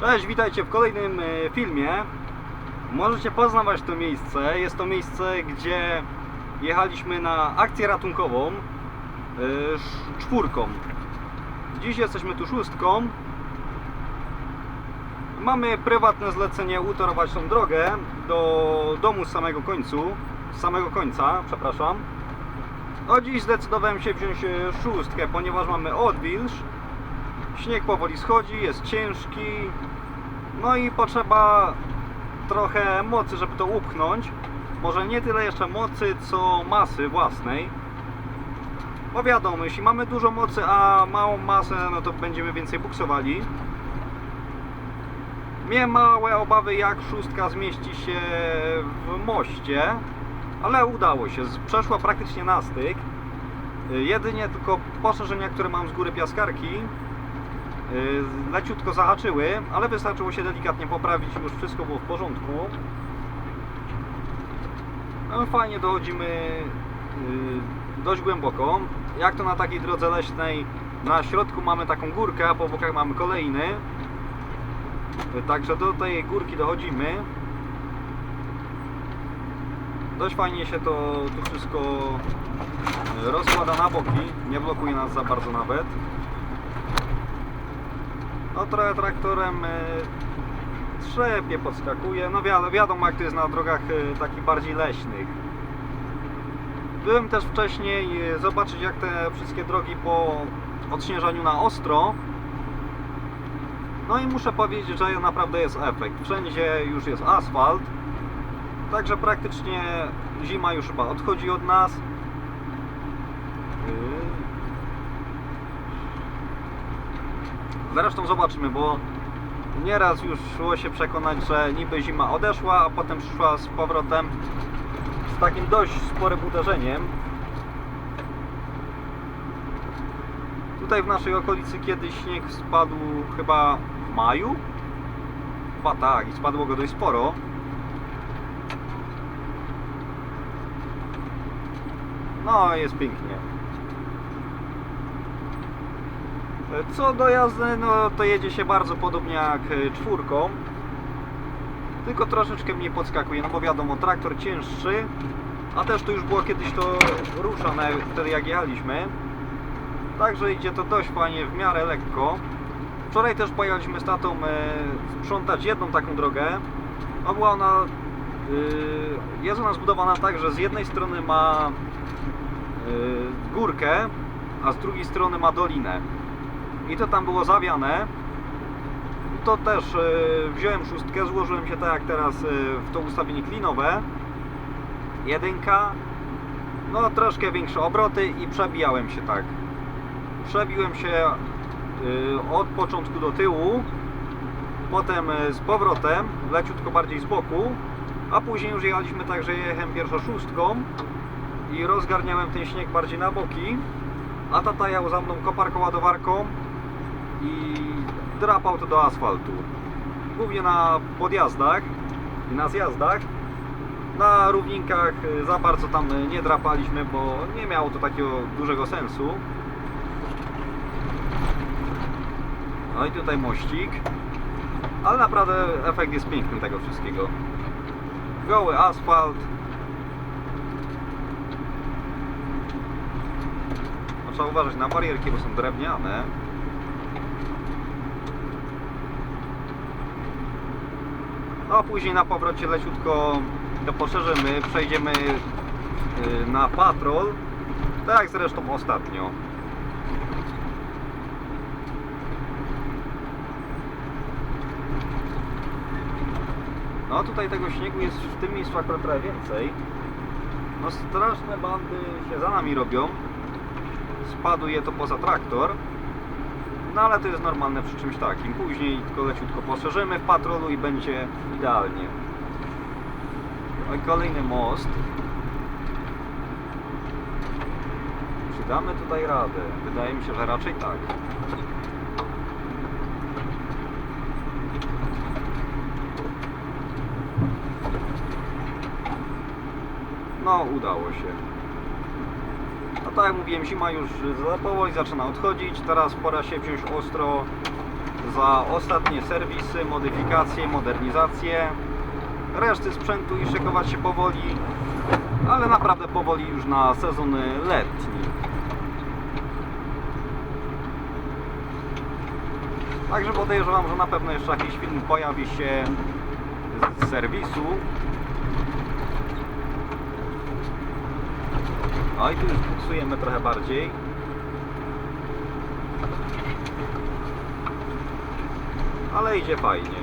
Cześć, witajcie w kolejnym e, filmie. Możecie poznawać to miejsce. Jest to miejsce, gdzie jechaliśmy na akcję ratunkową e, czwórką. Dziś jesteśmy tu szóstką. Mamy prywatne zlecenie utorować tą drogę do domu z samego końcu, z samego końca, przepraszam. No dziś zdecydowałem się wziąć e, szóstkę, ponieważ mamy odwilż. Śnieg powoli schodzi, jest ciężki. No i potrzeba trochę mocy, żeby to upchnąć. Może nie tyle jeszcze mocy, co masy własnej. Bo wiadomo, jeśli mamy dużo mocy, a małą masę, no to będziemy więcej buksowali. Miałem małe obawy, jak szóstka zmieści się w moście, ale udało się. Przeszła praktycznie na styk. Jedynie tylko poszerzenia, które mam z góry piaskarki, leciutko zahaczyły, ale wystarczyło się delikatnie poprawić już wszystko było w porządku. No, fajnie dochodzimy y, dość głęboko. Jak to na takiej drodze leśnej, na środku mamy taką górkę, a po bokach mamy kolejny. Y, Także do tej górki dochodzimy. Dość fajnie się to tu wszystko y, rozkłada na boki, nie blokuje nas za bardzo nawet. No trochę traktorem y, trzepie, podskakuje. No wiadomo, wiadomo jak to jest na drogach y, takich bardziej leśnych. Byłem też wcześniej y, zobaczyć jak te wszystkie drogi po odśnieżaniu na ostro. No i muszę powiedzieć, że naprawdę jest efekt. Wszędzie już jest asfalt. Także praktycznie zima już chyba odchodzi od nas. Yy. Zresztą zobaczymy, bo nieraz już szło się przekonać, że niby zima odeszła, a potem przyszła z powrotem z takim dość sporym uderzeniem. Tutaj w naszej okolicy kiedyś śnieg spadł chyba w maju? Chyba tak, i spadło go dość sporo. No, jest pięknie. Co do jazdy, no to jedzie się bardzo podobnie jak e, czwórką. Tylko troszeczkę mniej podskakuje, no bo wiadomo, traktor cięższy, a też to już było kiedyś to ruszane, wtedy jak jechaliśmy. Także idzie to dość fajnie, w miarę lekko. Wczoraj też pojechaliśmy z tatą e, sprzątać jedną taką drogę. No była ona, y, jest ona zbudowana tak, że z jednej strony ma górkę, a z drugiej strony ma dolinę. I to tam było zawiane. To też y, wziąłem szóstkę, złożyłem się tak jak teraz y, w to ustawienie klinowe. Jedynka, no troszkę większe obroty i przebijałem się tak. Przebiłem się y, od początku do tyłu, potem z powrotem, leciutko bardziej z boku, a później już jechaliśmy tak, że jechałem pierwszą szóstką i rozgarniałem ten śnieg bardziej na boki, a tata jechał za mną koparką ładowarką i drapał to do asfaltu. Głównie na podjazdach i na zjazdach. Na równinkach y, za bardzo tam y, nie drapaliśmy, bo nie miało to takiego dużego sensu. No i tutaj mościk. Ale naprawdę efekt jest piękny tego wszystkiego. Goły asfalt. Trzeba uważać na barierki, bo są drewniane. No, A później na powrocie leciutko to poszerzymy, przejdziemy y, na patrol. Tak jak zresztą ostatnio. No tutaj tego śniegu jest w tym miejscu akurat trochę więcej. No straszne bandy się za nami robią. Spadł je to poza traktor. No ale to jest normalne przy czymś takim. Później tylko leciutko poszerzymy w patrolu i będzie idealnie. No kolejny most. Czy damy tutaj radę? Wydaje mi się, że raczej tak. No, udało się. Tak jak mówiłem, zima już za powoli zaczyna odchodzić. Teraz pora się wziąć ostro za ostatnie serwisy, modyfikacje, modernizacje, reszty sprzętu i szykować się powoli, ale naprawdę powoli już na sezon letni. Także podejrzewam, że na pewno jeszcze jakiś film pojawi się z serwisu. No i tu już buksujemy trochę bardziej. Ale idzie fajnie.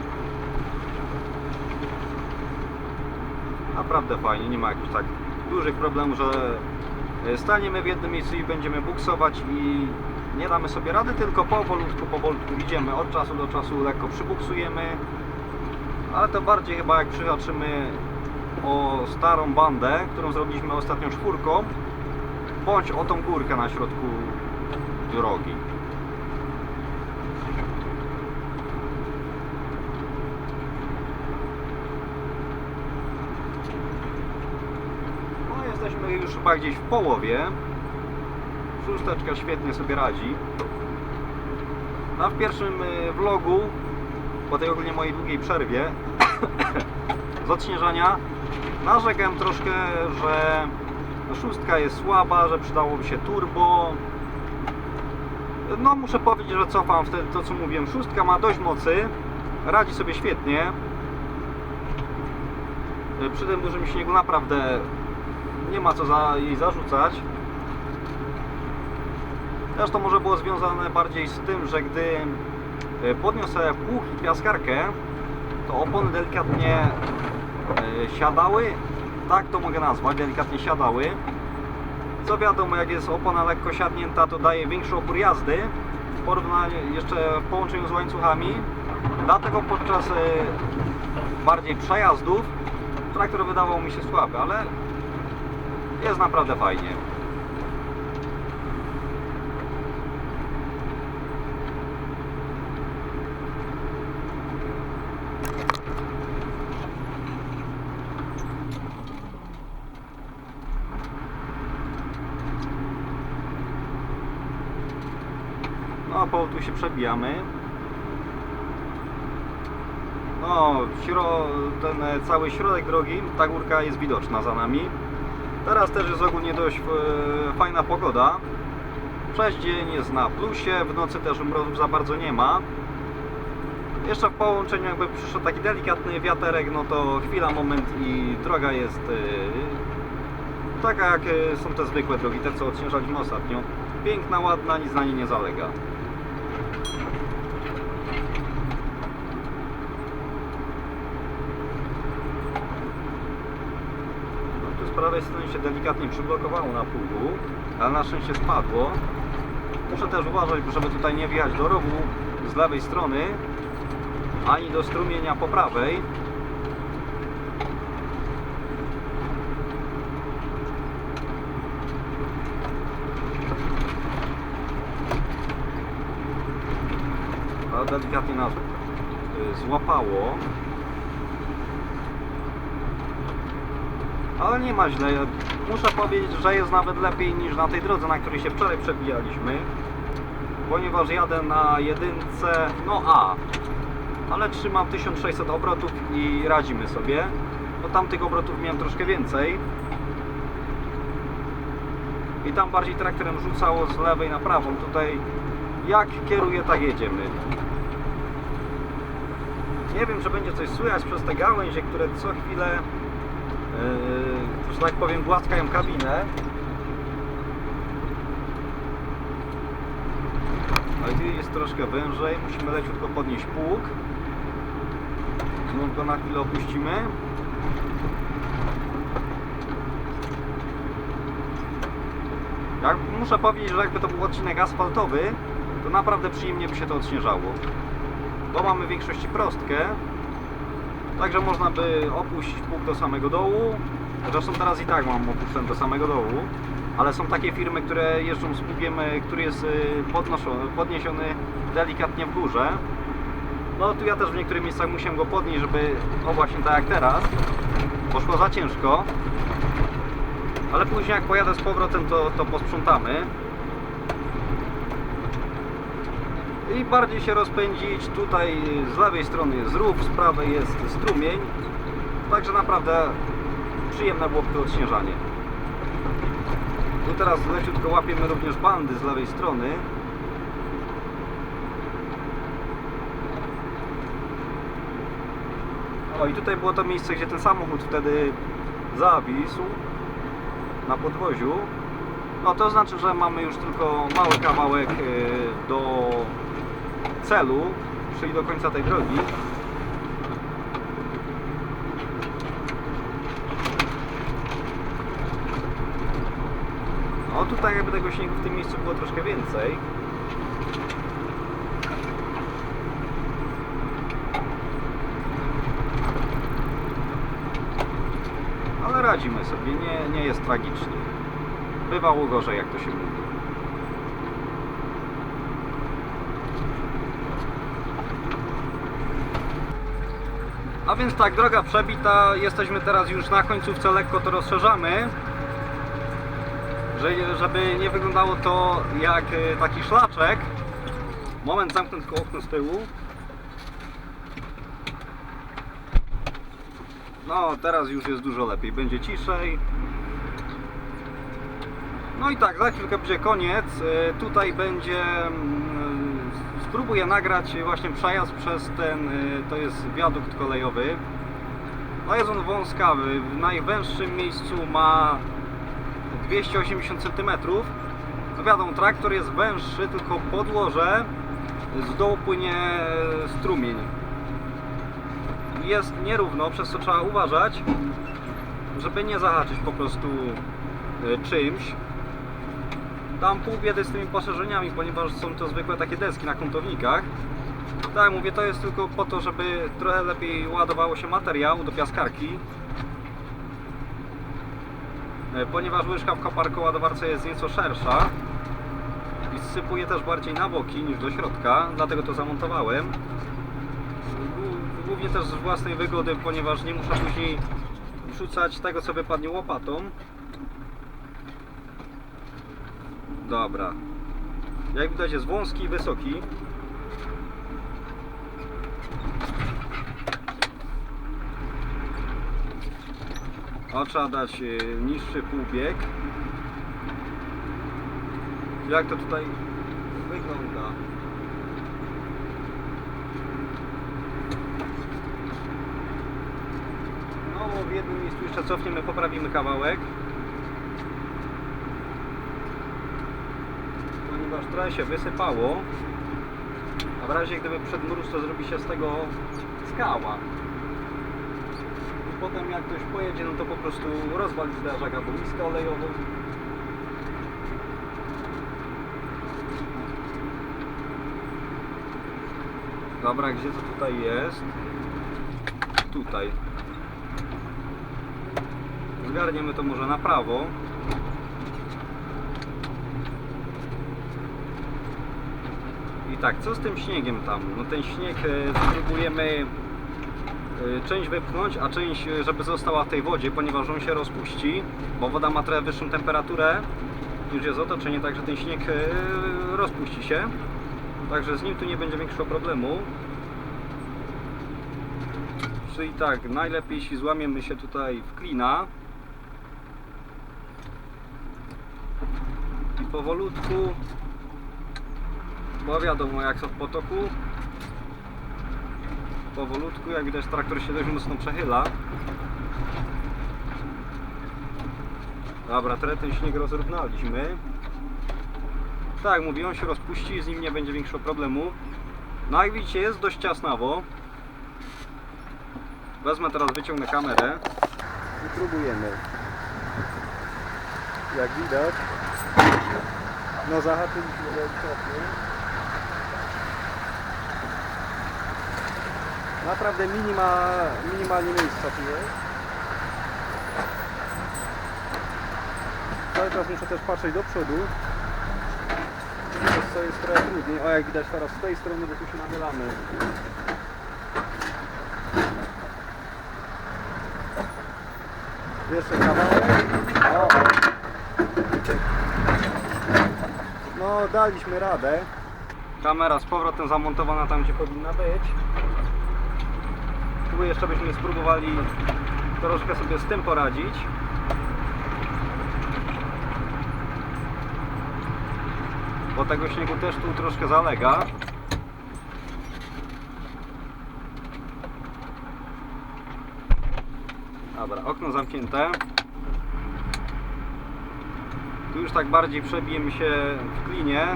Naprawdę fajnie, nie ma jakichś tak dużych problemów, że e, staniemy w jednym miejscu i będziemy buksować i nie damy sobie rady, tylko powolutku, powolutku idziemy od czasu do czasu, lekko przybuksujemy, ale to bardziej chyba jak przyhaczymy o starą bandę, którą zrobiliśmy ostatnią czwórką, bądź o tą górkę na środku drogi. No jesteśmy już chyba gdzieś w połowie. Szósteczka świetnie sobie radzi. A w pierwszym y, vlogu, po tej ogólnie mojej długiej przerwie z odśnieżania, narzekałem troszkę, że szóstka jest słaba, że przydałoby się turbo. No muszę powiedzieć, że cofam wtedy to co mówiłem. Szóstka ma dość mocy, radzi sobie świetnie. Y, Przy tym dużym śniegu naprawdę nie ma co za, jej zarzucać. To może było związane bardziej z tym, że gdy e, podniosę płuch i piaskarkę, to opony delikatnie e, siadały, tak to mogę nazwać, delikatnie siadały. Co wiadomo, jak jest opona lekko siadnięta, to daje większy opór jazdy w porównaniu jeszcze w połączeniu z łańcuchami. Dlatego podczas e, bardziej przejazdów traktor wydawał mi się słaby, ale jest naprawdę fajnie. No, po tu się przebijamy. No, ten e, cały środek drogi, ta górka jest widoczna za nami. Teraz też jest ogólnie dość e, fajna pogoda. Przez dzień jest na plusie, w nocy też mrozów za bardzo nie ma. Jeszcze w połączeniu jakby przyszedł taki delikatny wiaterek, no to chwila, moment i droga jest e, taka jak są te zwykłe drogi, te co odśnieżaliśmy ostatnio. Piękna, ładna, nic na niej nie zalega. No tu z prawej strony się delikatnie przyblokowało na pługu, ale na szczęście spadło. Muszę też uważać, żeby tutaj nie wjechać do rowu z lewej strony, ani do strumienia po prawej. Ale delikatnie nas y, złapało. Ale nie ma źle. Muszę powiedzieć, że jest nawet lepiej niż na tej drodze, na której się wczoraj przebijaliśmy. Ponieważ jadę na jedynce, no A. Ale trzymam 1600 obrotów i radzimy sobie. Bo tam tych obrotów miałem troszkę więcej. I tam bardziej traktorem rzucało z lewej na prawą. Tutaj jak kieruję, tak jedziemy. Nie wiem, czy będzie coś słychać przez te gałęzie, które co chwilę Yy, że tak powiem, głaskają kabinę. Ale tu jest troszkę wężej, musimy leciutko podnieść pług. Znów go na chwilę opuścimy. Jak, muszę powiedzieć, że jakby to był odcinek asfaltowy, to naprawdę przyjemnie by się to odśnieżało. Bo mamy w większości prostkę, Także można by opuścić pług do samego dołu. Zresztą teraz i tak mam opuszczony do samego dołu. Ale są takie firmy, które jeżdżą z pługiem, e, który jest e, podnoszony, podniesiony delikatnie w górze. No tu ja też w niektórych miejscach musiałem go podnieść, żeby, o właśnie tak jak teraz, poszło za ciężko. Ale później jak pojadę z powrotem, to, to posprzątamy. I bardziej się rozpędzić. Tutaj z lewej strony jest rów, z prawej jest strumień. Także naprawdę przyjemne było to odśnieżanie. Tu teraz leciutko łapiemy również bandy z lewej strony. O i tutaj było to miejsce, gdzie ten samochód wtedy zawisł na podwoziu. No to znaczy, że mamy już tylko mały kawałek y, do celu, czyli do końca tej drogi. No tutaj jakby tego śniegu w tym miejscu było troszkę więcej. Ale radzimy sobie, nie, nie jest tragicznie. Bywało gorzej, jak to się mówi. A więc tak, droga przebita, jesteśmy teraz już na końcówce, lekko to rozszerzamy. Że, żeby nie wyglądało to jak e, taki szlaczek. Moment, zamknę tylko okno z tyłu. No, teraz już jest dużo lepiej, będzie ciszej. No i tak, za chwilkę będzie koniec. E, Tutaj będzie. Spróbuję nagrać właśnie przejazd przez ten. e, To jest wiadukt kolejowy. No jest on wąskawy. W najwęższym miejscu ma 280 cm. No wiadomo, traktor jest węższy, tylko podłoże z dołu płynie strumień. Jest nierówno, przez co trzeba uważać, żeby nie zahaczyć po prostu e, czymś. Tam pół biedy z tymi poszerzeniami, ponieważ są to zwykłe takie deski na kątownikach. Tak, mówię, to jest tylko po to, żeby trochę lepiej ładowało się materiał do piaskarki. E, Ponieważ łyżka w koparkoładowarce jest nieco szersza i sypuje też bardziej na boki niż do środka, dlatego to zamontowałem. Głó- Głównie też z własnej wygody, ponieważ nie muszę później wrzucać tego, co wypadnie łopatą. Dobra. Jak widać jest wąski i wysoki. O, trzeba dać y, niższy półbieg. Jak to tutaj wygląda? No, w jednym miejscu jeszcze cofniemy, poprawimy kawałek. Ponieważ trochę się wysypało. A w razie gdyby przed mróz to zrobi się z tego skała. I potem jak ktoś pojedzie no to po prostu rozwali zderzak albo miskę olejową. Dobra gdzie to tutaj jest? Tutaj. Zgarniemy to może na prawo Tak, co z tym śniegiem tam? No ten śnieg e, spróbujemy e, część wypchnąć, a część e, żeby została w tej wodzie, ponieważ on się rozpuści, bo woda ma trochę wyższą temperaturę niż jest otoczenie, także ten śnieg rozpuści się. Także z nim tu nie będzie większego problemu. Czyli tak, najlepiej jeśli złamiemy się tutaj w klina i powolutku bo wiadomo jak są w potoku. Powolutku, jak widać traktor się dość mocno przechyla. Dobra, teraz ten śnieg rozrównaliśmy. Tak mówię, on się rozpuści z nim nie będzie większego problemu. No jak widzicie jest dość ciasnawo. Wezmę teraz, wyciągnę kamerę i próbujemy. Jak widać no zahaczyliśmy delikatnie Naprawdę minima, minimalnie miejsca tu jest. Cały czas muszę też patrzeć do przodu. Co jest trochę trudniej. O jak widać teraz z tej strony, bo tu się nachylamy. Jeszcze kawałek. O. No daliśmy radę. Kamera z powrotem zamontowana tam, gdzie powinna być. Jeszcze byśmy spróbowali troszkę sobie z tym poradzić. Bo tego śniegu też tu troszkę zalega. Dobra, okno zamknięte. Tu już tak bardziej przebijemy się w klinie.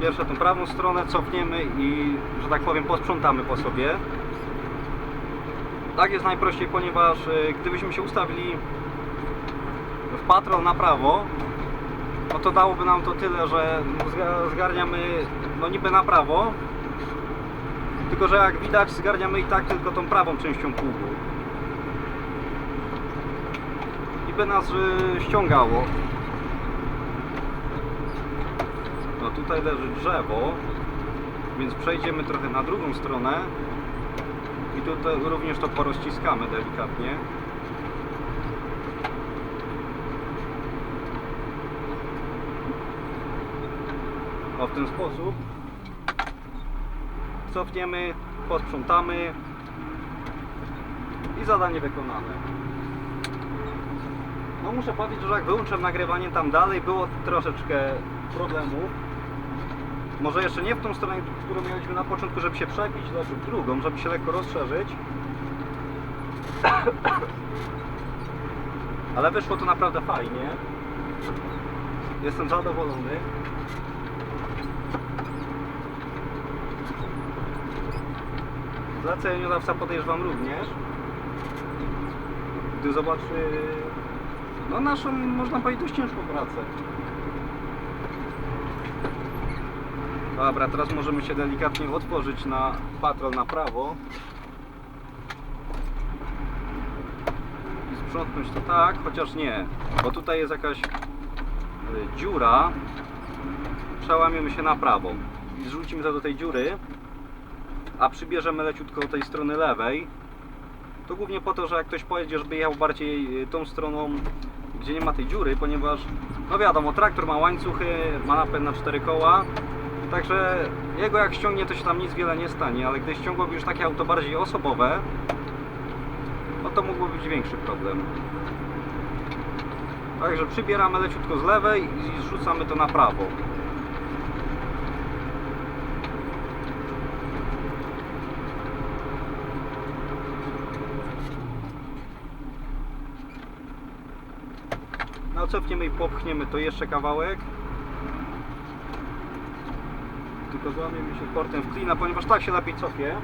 Pierwsze tą prawą stronę cofniemy i, że tak powiem, posprzątamy po sobie. Tak jest najprościej, ponieważ y, gdybyśmy się ustawili w patrol na prawo, no to dałoby nam to tyle, że zga- zgarniamy no niby na prawo, tylko że jak widać zgarniamy i tak tylko tą prawą częścią pługu. I by nas y, ściągało. No tutaj leży drzewo, więc przejdziemy trochę na drugą stronę i tutaj również to porozciskamy delikatnie. O w ten sposób cofniemy, posprzątamy i zadanie wykonane. No muszę powiedzieć, że jak wyłączę nagrywanie tam dalej było troszeczkę problemów. Może jeszcze nie w tą stronę, którą mieliśmy na początku, żeby się przebić, lecz w drugą, żeby się lekko rozszerzyć. Ale wyszło to naprawdę fajnie. Jestem zadowolony. Zleceniodawca podejrzewam również. Gdy zobaczy no naszą, można powiedzieć, dość ciężką pracę. Dobra, teraz możemy się delikatnie otworzyć na patrol na prawo. I sprzątnąć to tak, chociaż nie, bo tutaj jest jakaś y, dziura. Przełamiemy się na prawo i zrzucimy to do tej dziury, a przybierzemy leciutko do tej strony lewej. To głównie po to, że jak ktoś pojedzie, żeby jechał bardziej y, tą stroną, gdzie nie ma tej dziury, ponieważ, no wiadomo, traktor ma łańcuchy, ma napęd na cztery koła, także jego jak ściągnie, to się tam nic wiele nie stanie, ale gdy ściągłoby już takie auto bardziej osobowe, no to mógłby być większy problem. Także przybieramy leciutko z lewej i zrzucamy to na prawo. No cofniemy i popchniemy to jeszcze kawałek. Tylko złamiemy się portem w klina, ponieważ tak się lepiej cofie.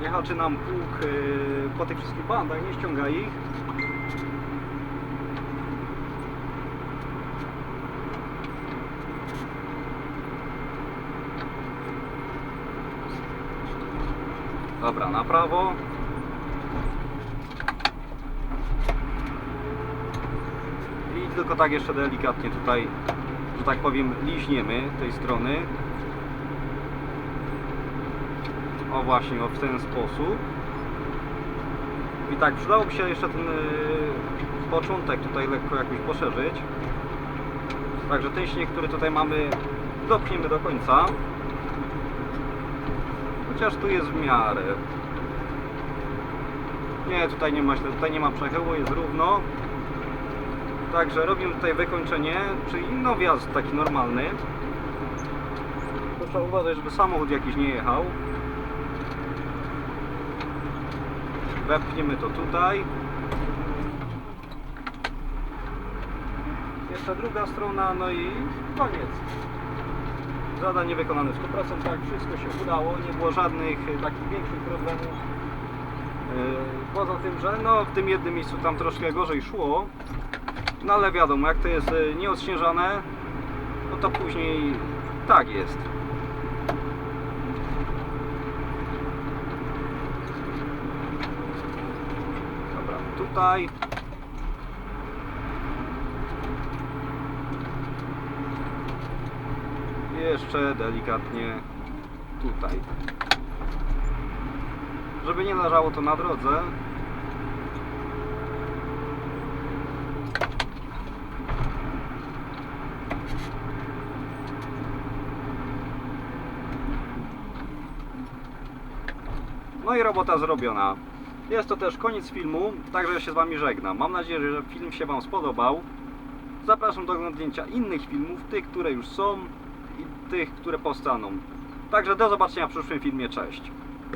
Nie haczy nam pług yy, po tych wszystkich bandach, nie ściąga ich. Dobra, na prawo. I tylko tak jeszcze delikatnie tutaj, że tak powiem, liźniemy tej strony. O właśnie, o w ten sposób. I tak, przydałoby się jeszcze ten yy, początek tutaj lekko jakoś poszerzyć. Także ten śnieg, który tutaj mamy, dopchniemy do końca. Chociaż tu jest w miarę. Nie, tutaj nie ma tutaj nie ma przechyłu, jest równo. Także robimy tutaj wykończenie, czyli no wjazd taki normalny. Trzeba uważać, żeby samochód jakiś nie jechał. Wepchniemy to tutaj. Jeszcze druga strona, no i koniec. Zadanie wykonane w 100%, tak, wszystko się udało, nie było żadnych e, takich większych problemów. E, Poza tym, że no w tym jednym miejscu tam troszkę gorzej szło, no ale wiadomo, jak to jest e, nieodśnieżane, no to później tak jest. tutaj. Jeszcze delikatnie tutaj. Żeby nie leżało to na drodze. No i robota zrobiona. Jest to też koniec filmu, także się z Wami żegnam. Mam nadzieję, że film się Wam spodobał. Zapraszam do oglądnięcia innych filmów, tych, które już są i tych, które powstaną. Także do zobaczenia w przyszłym filmie. Cześć!